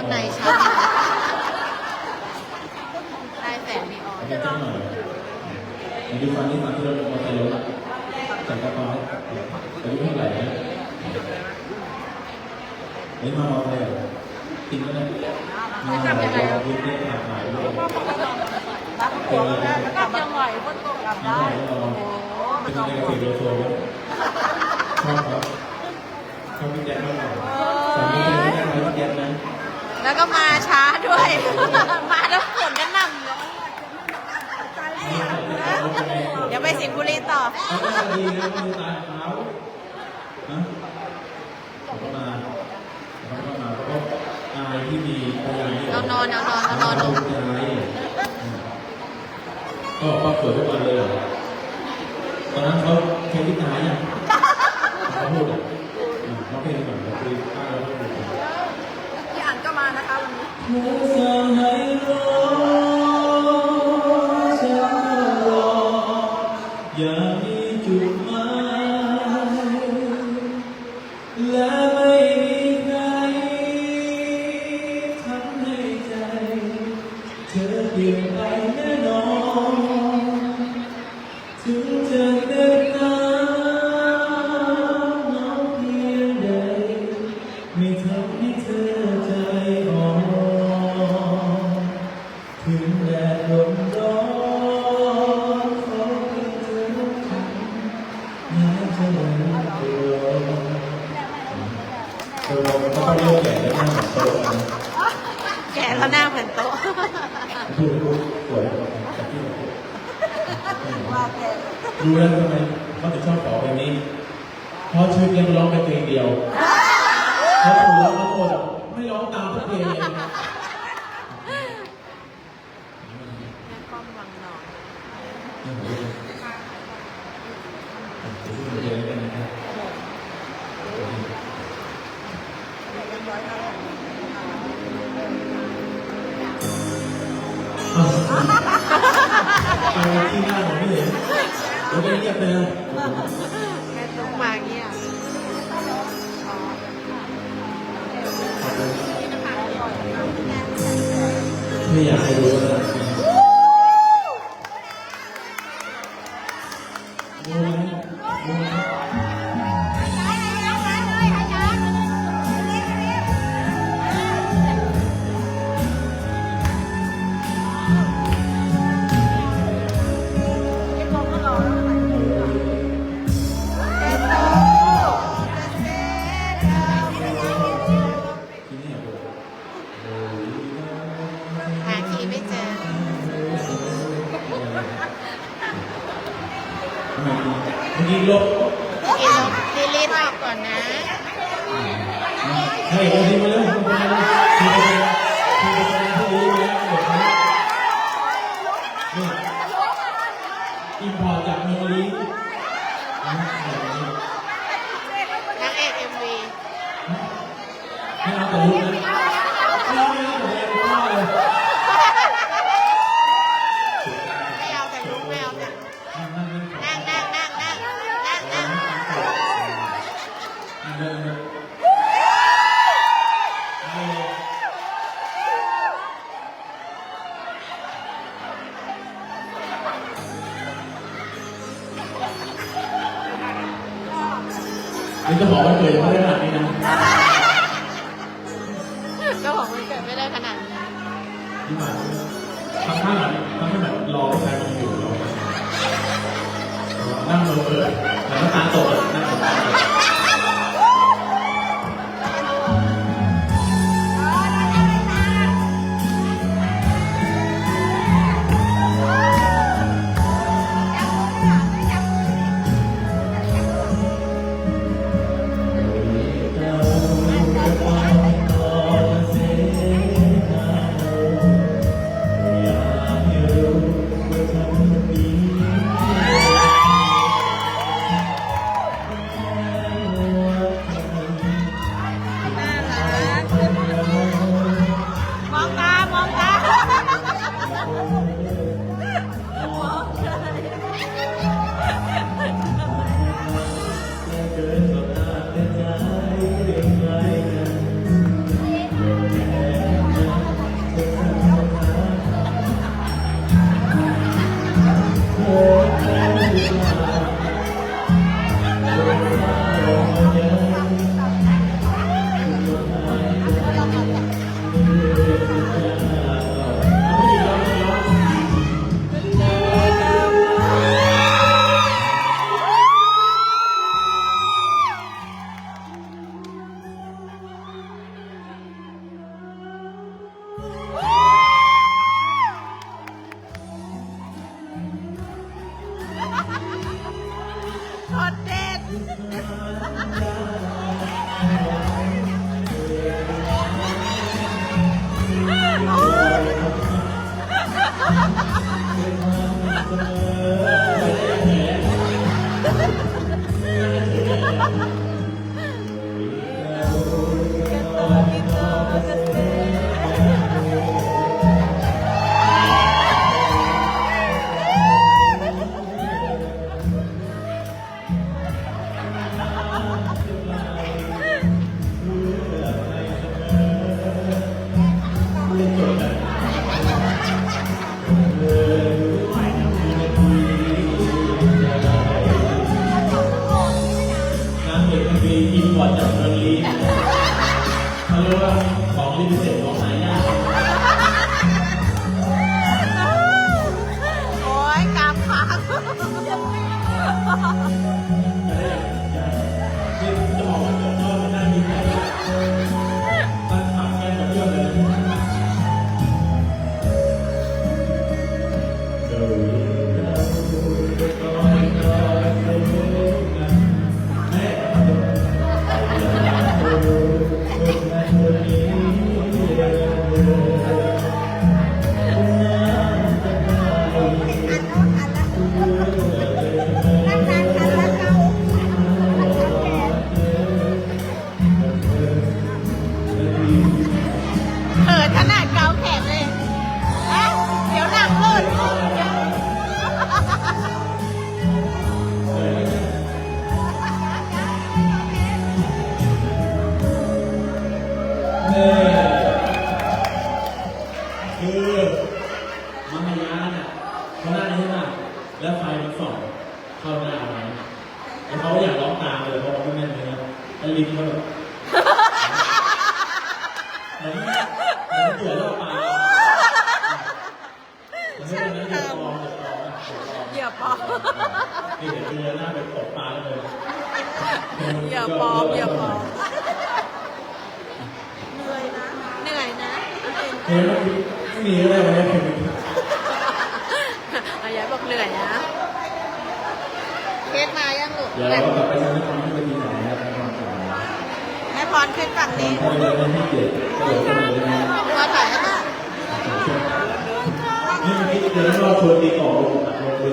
ข้างในชัดได้แสงนีออนเดี๋ยวจะหน่อยมีดูฟันนี่ฟันที่เราลงมาใส่รถอะใส่กระเป๋าอายุเท่าไหร่นะเฮ้ยมามองเลยติดก็ได้มาหลายรอบยืดเยื้อหลากหลายเลยรับหัวแล้วแล้วก็ยังไหวก็ตกกลับได้โอ้โหเป็นยังไงกับเสียงโลโซไหมชอบครับชอบพี่แจ๊คมาก แล้วก็มาช้าด้วย มาแล้วฝนก็นำเลยเดี๋ยวไปสิงห์บุรีต่อเอาก็ดีนะมือตาเท้าฮะเขาก็มาเขาก็มาเขาก็อายที่มีพยานที่เอานอนเอานอนเอานอนลง ภูมิใจก็ครอบครัวทุกวันเลยเหรอตอนนั้นเขาเพลงที่ตายยัง ห้ใจเธอเปลี่ยนไป ดดลมร้อนขอให้เธอรู้ทันแม้จะเหมือนตัวตัวมันก็ต้องเลือกแก่แล้วหน้าเหมือนโต๊ะนะแก่แล้วหน้าเหมือนโต๊ะพูดพูดสวยจากที่เราพูดว่าแกรู้แล้วทำไมเขาถึงชอบขอเพลงนี้เพราะชีวิตนี้มันร้องไปเพลงเดียวเขาถูกร้องทั้งหมดไม่ร้องตามทุกเพลงเลยนะ แม่ป้อมวังนอน โอ้โหเดี๋ยวพูดเพลงกันนะครับอ้าวไป ที่หน้าผมไม่เห็นเดี๋ยวไปเรียกเลยแม่ตุ๊กมาเงียอ๋อไม่อยากให้รู้นะ รู้ไหม ลบกินลบดีลีทออกก่อนนะให้เอาทีมาเลยทีมาเลยทีมาเลยทีมาเลยทีมาเลยนี่อินพอร์ตจากเมืองลีนางเอกเอ็มวีไม่เอาแต่ลูกนะ ของวันเกิดยังไม่ได้ขนาดนี้นะก็ของมันเกิดไม่ได้ขนาดนี้ที่มาทำท่าแบบทำให้แบบรอผู้ชายมันอยู่รอนั่งลงเลยแล้วก็ตาตกนั่งตก เข้าหน้าอะไรแล้วเขาอยากร้องตามเลยเพราะว่าเขาไม่แน่นเลยนะแล้วลิ้นเขาแบบเหมือนเหมือนเดือดแล้วปลาแล้วให้เป็นนั้นเดือดปลอมเดือดปลอมนะเดือดปลอมเหยื่อปลอมนี่เห็นเรือหน้าเป็นตกปลาแล้วเลยเหยื่อปลอมเหยื่อปลอมเหนื่อยนะเหนื่อยนะเฮ้ยไม่มีอะไรวันนี้เป็นอายายบอกเหนื่อยนะเคสมายังลูก เดี๋ยวเราก็กลับไปทำให้ความที่เป็นดีหน่อยนะครับความสวยแม่พรขึ้นฝั่งนี้พอเราได้ให้เกียรติก็เดี๋ยวก็เลยนะมาถ่ายให้นี่เมื่อกี้เดี๋ยวเราชวนตีต่อลงตัดลงดู